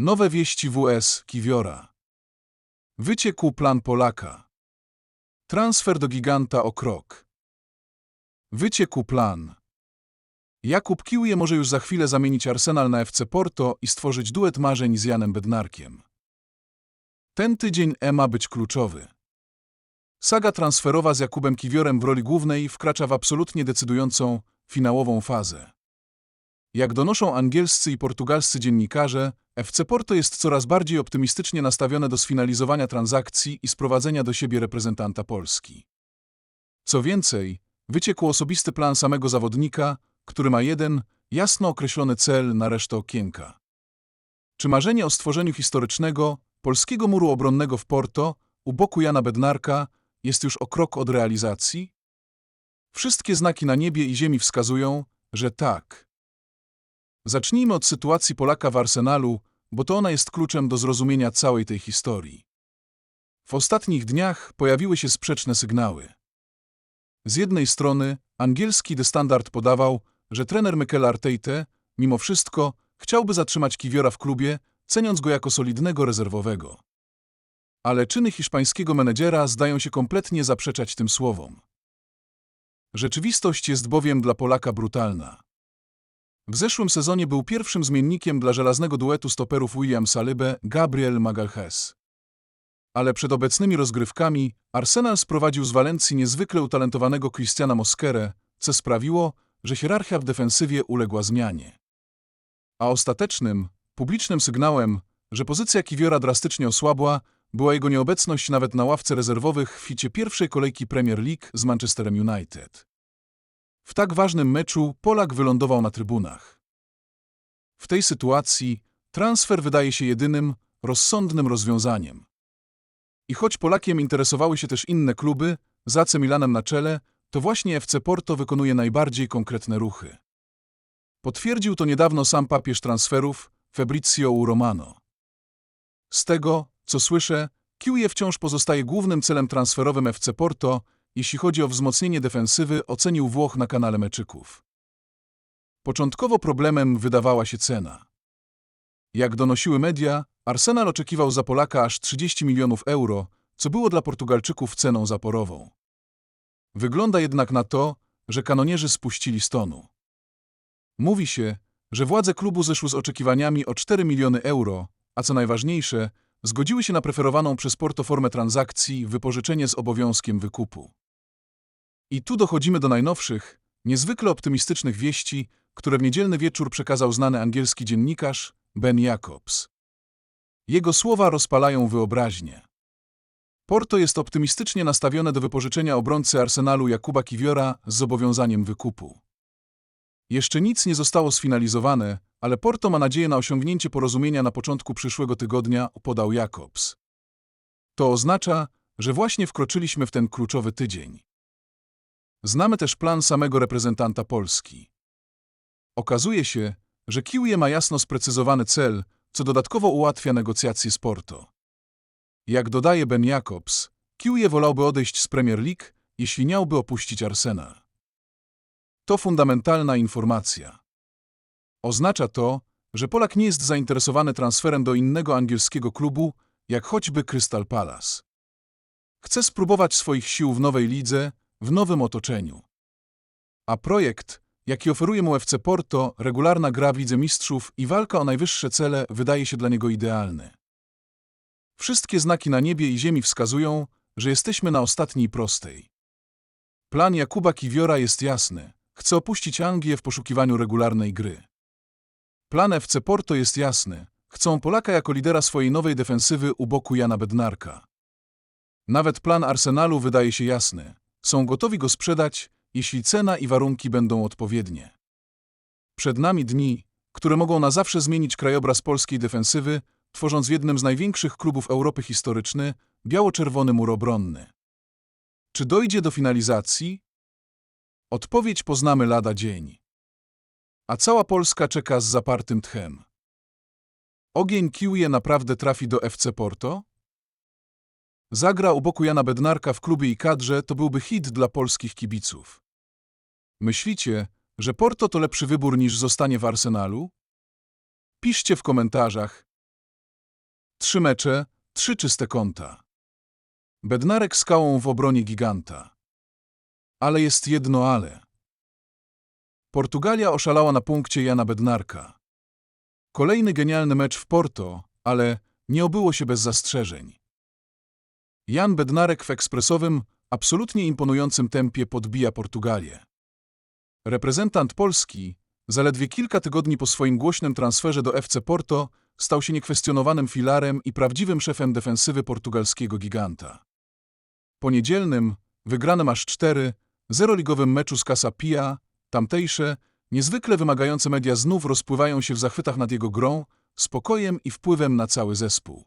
Nowe wieści WS Kiwiora. Wyciekł plan Polaka. Transfer do giganta o krok. Wyciekł plan. Jakub Kiuje może już za chwilę zamienić Arsenal na FC Porto i stworzyć duet marzeń z Janem Bednarkiem. Ten tydzień E ma być kluczowy. Saga transferowa z Jakubem Kiwiorem w roli głównej wkracza w absolutnie decydującą, finałową fazę. Jak donoszą angielscy i portugalscy dziennikarze, FC Porto jest coraz bardziej optymistycznie nastawione do sfinalizowania transakcji i sprowadzenia do siebie reprezentanta Polski. Co więcej, wyciekł osobisty plan samego zawodnika, który ma jeden, jasno określony cel na resztę okienka. Czy marzenie o stworzeniu historycznego, polskiego muru obronnego w Porto, u boku Jana Bednarka, jest już o krok od realizacji? Wszystkie znaki na niebie i ziemi wskazują, że tak. Zacznijmy od sytuacji Polaka w Arsenalu, bo to ona jest kluczem do zrozumienia całej tej historii. W ostatnich dniach pojawiły się sprzeczne sygnały. Z jednej strony angielski The Standard podawał, że trener Mikel Arteta, mimo wszystko, chciałby zatrzymać Kiwiora w klubie, ceniąc go jako solidnego rezerwowego. Ale czyny hiszpańskiego menedżera zdają się kompletnie zaprzeczać tym słowom. Rzeczywistość jest bowiem dla Polaka brutalna. W zeszłym sezonie był pierwszym zmiennikiem dla żelaznego duetu stoperów William Saliba Gabriel Magalhaes. Ale przed obecnymi rozgrywkami Arsenal sprowadził z Walencji niezwykle utalentowanego Christiana Mosquerę, co sprawiło, że hierarchia w defensywie uległa zmianie. A ostatecznym, publicznym sygnałem, że pozycja Kiwiora drastycznie osłabła, była jego nieobecność nawet na ławce rezerwowych w ficie pierwszej kolejki Premier League z Manchesterem United. W tak ważnym meczu Polak wylądował na trybunach. W tej sytuacji transfer wydaje się jedynym, rozsądnym rozwiązaniem. I choć Polakiem interesowały się też inne kluby, z AC Milanem na czele, to właśnie FC Porto wykonuje najbardziej konkretne ruchy. Potwierdził to niedawno sam papież transferów, Fabrizio Romano. Z tego, co słyszę, Kiuje wciąż pozostaje głównym celem transferowym FC Porto, jeśli chodzi o wzmocnienie defensywy, ocenił Włoch na kanale Meczyków. Początkowo problemem wydawała się cena. Jak donosiły media, Arsenal oczekiwał za Polaka aż 30 milionów euro, co było dla Portugalczyków ceną zaporową. Wygląda jednak na to, że kanonierzy spuścili stonu. Mówi się, że władze klubu zeszły z oczekiwaniami o 4 miliony euro, a co najważniejsze, zgodziły się na preferowaną przez Porto formę transakcji wypożyczenie z obowiązkiem wykupu. I tu dochodzimy do najnowszych, niezwykle optymistycznych wieści, które w niedzielny wieczór przekazał znany angielski dziennikarz Ben Jacobs. Jego słowa rozpalają wyobraźnię. Porto jest optymistycznie nastawione do wypożyczenia obrońcy Arsenalu Jakuba Kiwiora z zobowiązaniem wykupu. Jeszcze nic nie zostało sfinalizowane, ale Porto ma nadzieję na osiągnięcie porozumienia na początku przyszłego tygodnia, podał Jakobs. To oznacza, że właśnie wkroczyliśmy w ten kluczowy tydzień. Znamy też plan samego reprezentanta Polski. Okazuje się, że Kiuje ma jasno sprecyzowany cel, co dodatkowo ułatwia negocjacje z Porto. Jak dodaje Ben Jacobs, Kiuje wolałby odejść z Premier League, jeśli miałby opuścić Arsenal. To fundamentalna informacja. Oznacza to, że Polak nie jest zainteresowany transferem do innego angielskiego klubu, jak choćby Crystal Palace. Chce spróbować swoich sił w nowej lidze, w nowym otoczeniu. A projekt, jaki oferuje mu FC Porto, regularna gra w Lidze Mistrzów i walka o najwyższe cele wydaje się dla niego idealny. Wszystkie znaki na niebie i ziemi wskazują, że jesteśmy na ostatniej prostej. Plan Jakuba Kiwiora jest jasny. Chce opuścić Anglię w poszukiwaniu regularnej gry. Plan FC Porto jest jasny. Chcą Polaka jako lidera swojej nowej defensywy u boku Jana Bednarka. Nawet plan Arsenalu wydaje się jasny. Są gotowi go sprzedać, jeśli cena i warunki będą odpowiednie. Przed nami dni, które mogą na zawsze zmienić krajobraz polskiej defensywy, tworząc w jednym z największych klubów Europy historyczny biało-czerwony mur obronny. Czy dojdzie do finalizacji? Odpowiedź poznamy lada dzień. A cała Polska czeka z zapartym tchem. Ogień Kiuje naprawdę trafi do FC Porto? Zagra u boku Jana Bednarka w klubie i kadrze to byłby hit dla polskich kibiców. Myślicie, że Porto to lepszy wybór niż zostanie w Arsenalu? Piszcie w komentarzach, Trzy mecze, trzy czyste konta. Bednarek skałą w obronie giganta. Ale jest jedno ale. Portugalia oszalała na punkcie Jana Bednarka. Kolejny genialny mecz w Porto, ale nie obyło się bez zastrzeżeń. Jan Bednarek w ekspresowym, absolutnie imponującym tempie podbija Portugalię. Reprezentant Polski, zaledwie kilka tygodni po swoim głośnym transferze do FC Porto, stał się niekwestionowanym filarem i prawdziwym szefem defensywy portugalskiego giganta. Po niedzielnym, wygranym aż 4-0-ligowym meczu z Casa Pia, tamtejsze, niezwykle wymagające media znów rozpływają się w zachwytach nad jego grą, spokojem i wpływem na cały zespół.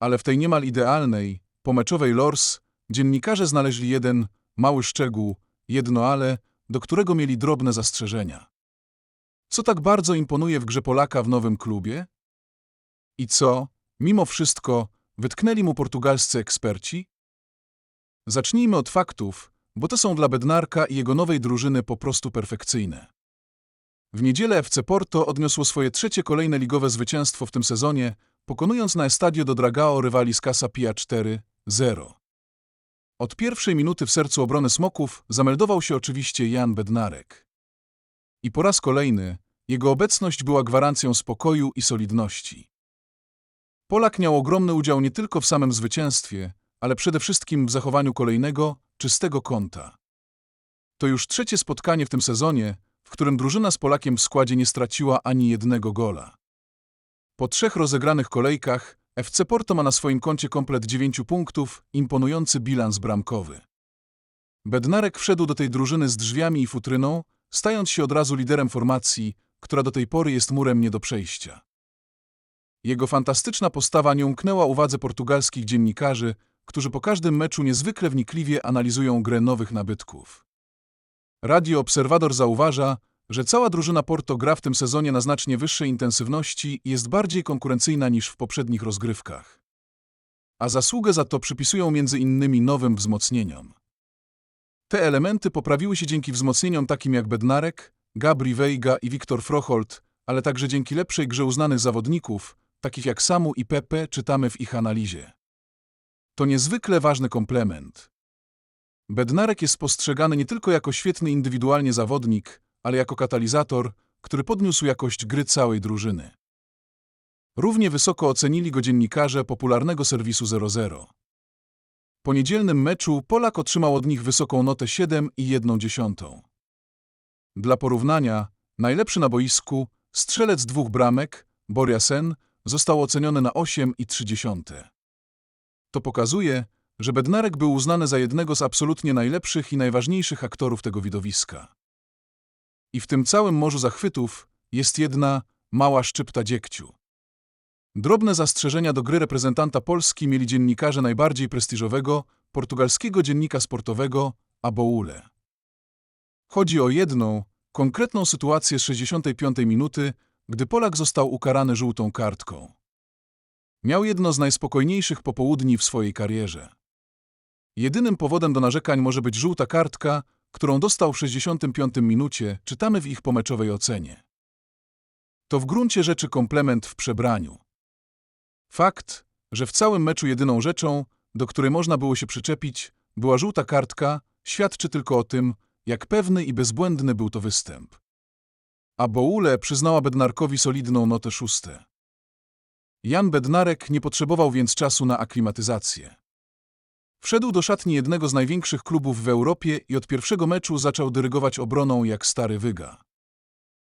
Ale w tej niemal idealnej, pomeczowej lors, dziennikarze znaleźli jeden, mały szczegół, jedno ale, do którego mieli drobne zastrzeżenia. Co tak bardzo imponuje w grze Polaka w nowym klubie? I co, mimo wszystko, wytknęli mu portugalscy eksperci? Zacznijmy od faktów, bo te są dla Bednarka i jego nowej drużyny po prostu perfekcyjne. W niedzielę FC Porto odniosło swoje trzecie kolejne ligowe zwycięstwo w tym sezonie, pokonując na Estadio do Dragao rywali z Casa Pia 4-0. Od pierwszej minuty w sercu obrony Smoków zameldował się oczywiście Jan Bednarek. I po raz kolejny jego obecność była gwarancją spokoju i solidności. Polak miał ogromny udział nie tylko w samym zwycięstwie, ale przede wszystkim w zachowaniu kolejnego, czystego konta. To już trzecie spotkanie w tym sezonie, w którym drużyna z Polakiem w składzie nie straciła ani jednego gola. Po trzech rozegranych kolejkach FC Porto ma na swoim koncie komplet dziewięciu punktów, imponujący bilans bramkowy. Bednarek wszedł do tej drużyny z drzwiami i futryną, stając się od razu liderem formacji, która do tej pory jest murem nie do przejścia. Jego fantastyczna postawa nie umknęła uwadze portugalskich dziennikarzy, którzy po każdym meczu niezwykle wnikliwie analizują grę nowych nabytków. Radio Obserwador zauważa, że cała drużyna Porto gra w tym sezonie na znacznie wyższej intensywności i jest bardziej konkurencyjna niż w poprzednich rozgrywkach. A zasługę za to przypisują między innymi nowym wzmocnieniom. Te elementy poprawiły się dzięki wzmocnieniom takim jak Bednarek, Gabri Veiga i Wiktor Froholt, ale także dzięki lepszej grze uznanych zawodników, takich jak Samu i Pepe, czytamy w ich analizie. To niezwykle ważny komplement. Bednarek jest postrzegany nie tylko jako świetny indywidualnie zawodnik, ale jako katalizator, który podniósł jakość gry całej drużyny. Równie wysoko ocenili go dziennikarze popularnego serwisu 00. Po niedzielnym meczu Polak otrzymał od nich wysoką notę 7,1. Dla porównania, najlepszy na boisku, strzelec dwóch bramek, Boria Sen, został oceniony na 8,3. To pokazuje, że Bednarek był uznany za jednego z absolutnie najlepszych i najważniejszych aktorów tego widowiska. I w tym całym morzu zachwytów jest jedna mała szczypta dziegciu. Drobne zastrzeżenia do gry reprezentanta Polski mieli dziennikarze najbardziej prestiżowego portugalskiego dziennika sportowego Aboule. Chodzi o jedną, konkretną sytuację z 65 minuty, gdy Polak został ukarany żółtą kartką. Miał jedno z najspokojniejszych popołudni w swojej karierze. Jedynym powodem do narzekań może być żółta kartka, którą dostał w 65 minucie, czytamy w ich pomeczowej ocenie. To w gruncie rzeczy komplement w przebraniu. Fakt, że w całym meczu jedyną rzeczą, do której można było się przyczepić, była żółta kartka, świadczy tylko o tym, jak pewny i bezbłędny był to występ. A Boule przyznała Bednarkowi solidną notę szóste. Jan Bednarek nie potrzebował więc czasu na aklimatyzację. Wszedł do szatni jednego z największych klubów w Europie i od pierwszego meczu zaczął dyrygować obroną jak stary wyga.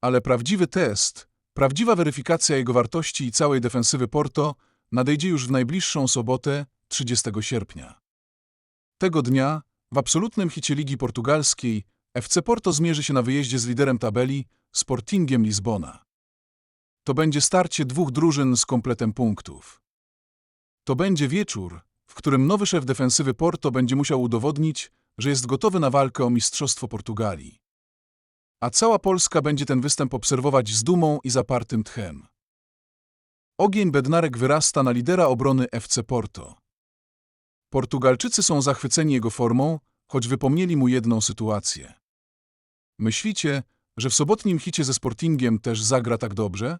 Ale prawdziwy test, prawdziwa weryfikacja jego wartości i całej defensywy Porto nadejdzie już w najbliższą sobotę, 30 sierpnia. Tego dnia, w absolutnym hicie Ligi Portugalskiej, FC Porto zmierzy się na wyjeździe z liderem tabeli, Sportingiem Lizbona. To będzie starcie dwóch drużyn z kompletem punktów. To będzie wieczór, w którym nowy szef defensywy Porto będzie musiał udowodnić, że jest gotowy na walkę o Mistrzostwo Portugalii. A cała Polska będzie ten występ obserwować z dumą i zapartym tchem. Ogień Bednarek wyrasta na lidera obrony FC Porto. Portugalczycy są zachwyceni jego formą, choć wypomnieli mu jedną sytuację. Myślicie, że w sobotnim hicie ze Sportingiem też zagra tak dobrze?